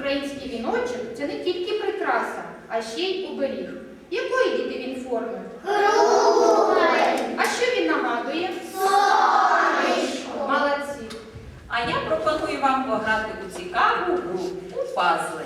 Український віночок це не тільки прикраса, а ще й оберіг. Якої діти він форми? Круглий! А що він нагадує? Сонечко! Молодці! А я пропоную вам пограти у цікаву гру у пазли.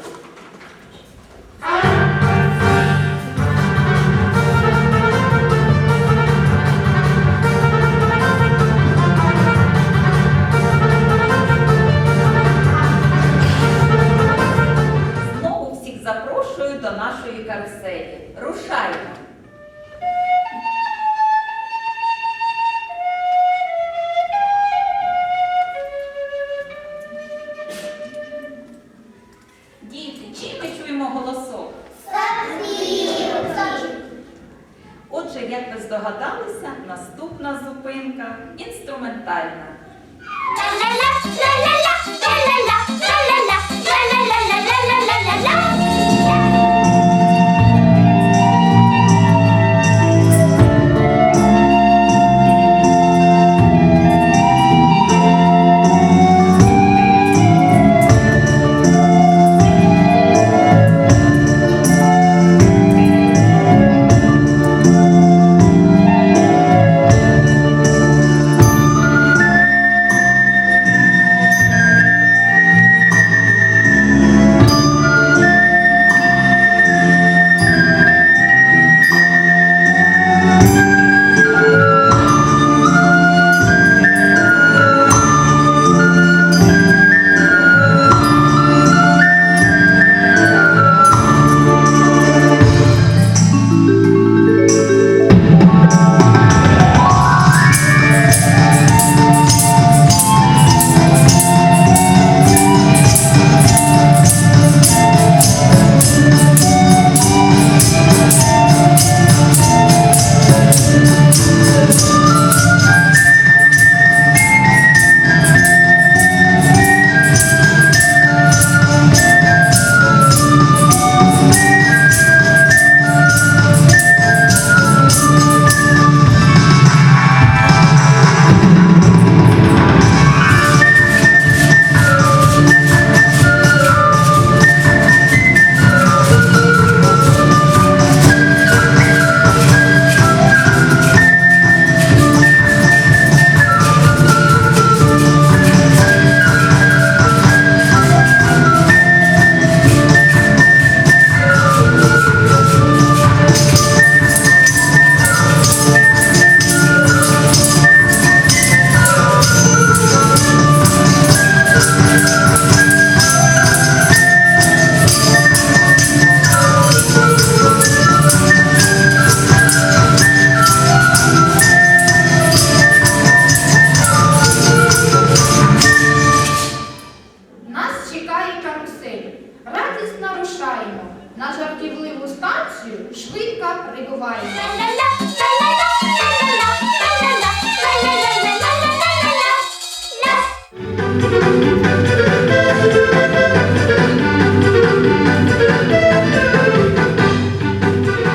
Станцію швидко прибуваємо.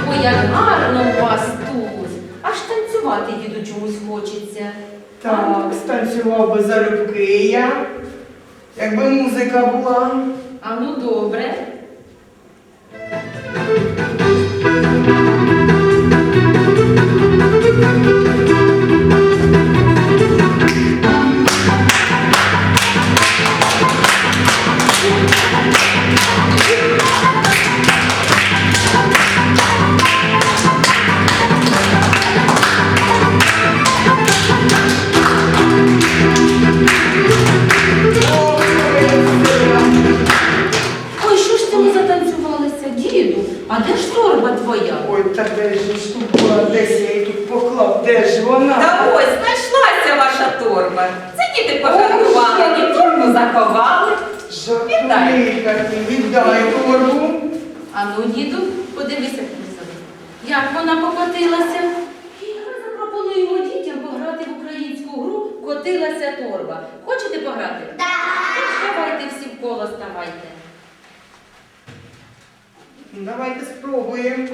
Ой, як гарно у вас тут. Аж танцювати діду чомусь хочеться. Так, станцював би залюбки я, якби музика була. А ну добре. Ой, ти затанцювалася, діду? А де ж торба твоя? Ой, та де ж штука, десь я її тут поклав, де ж вона? Та ось знайшлася ваша торба. Це діти пожартували, і торбу заховали. Жартуйка, віддай торбу. А ну, діду, подивися. Як вона покотилася? І ми запропонуємо дітям пограти в українську гру Котилася торба. Хочете пограти? Так! Давайте всі в коло ставайте. Ну, Давайте спробуємо.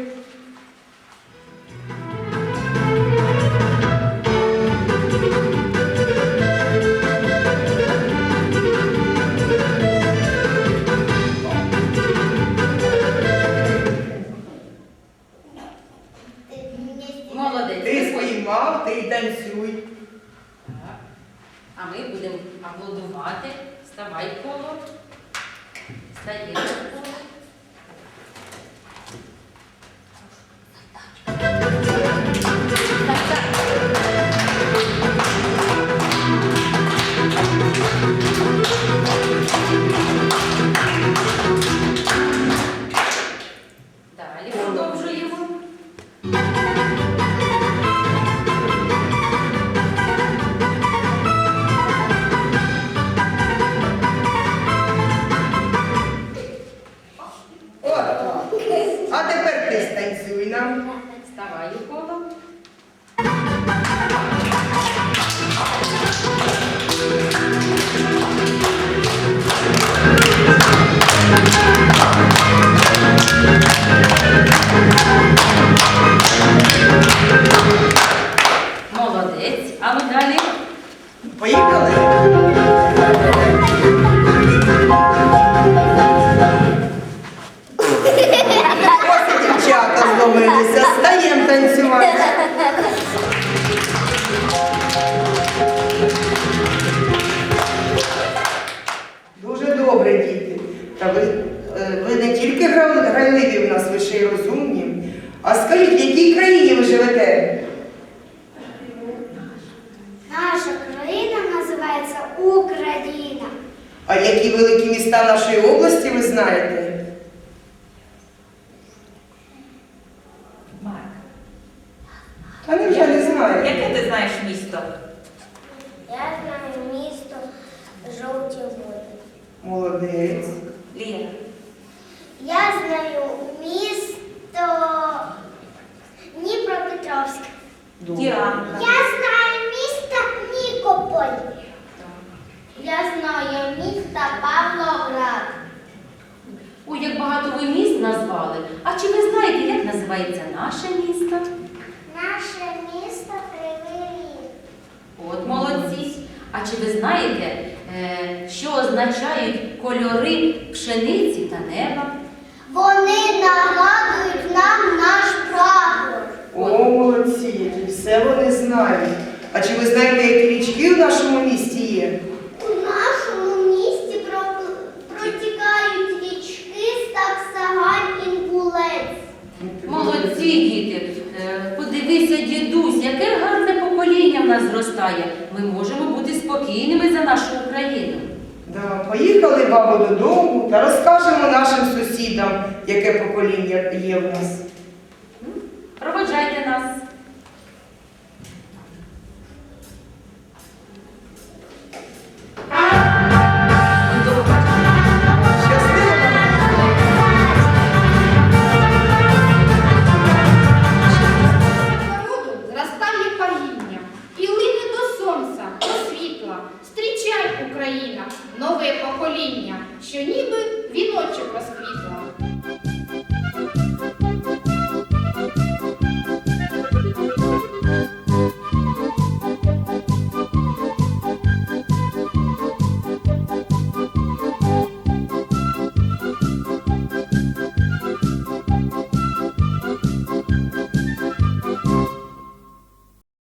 Якій країні ви живете? Наша країна називається Україна. А які великі міста нашої області ви знаєте? Марк, Та не вже не знаю. яке ти знаєш місто? Я знаю місто Жовті Води. Молодець. Лія. Я знаю місто Дніпропетровськ. Діана. Я знаю місто Нікополь. Я знаю місто Павлоград. Ой, як багато ви міст назвали. А чи ви знаєте, як називається наше місто? Наше місто Кривий Ріг. От молодці. А чи ви знаєте, е, що означають кольори пшениці та неба? Вони нагадують нам наш прапор. О, молодці, які все вони знають. А чи ви знаєте, які річки в нашому місті є? У нашому місті про- протікають річки Стаксагань Інгулець. Молодці, діти. Е, Подивися, дідусь, яке гарне покоління в нас зростає. Ми можемо бути спокійними за нашу Україну. Да, поїхали, бабу, додому та розкажемо нашим сусідам, яке покоління є в нас. Проводжайте нас.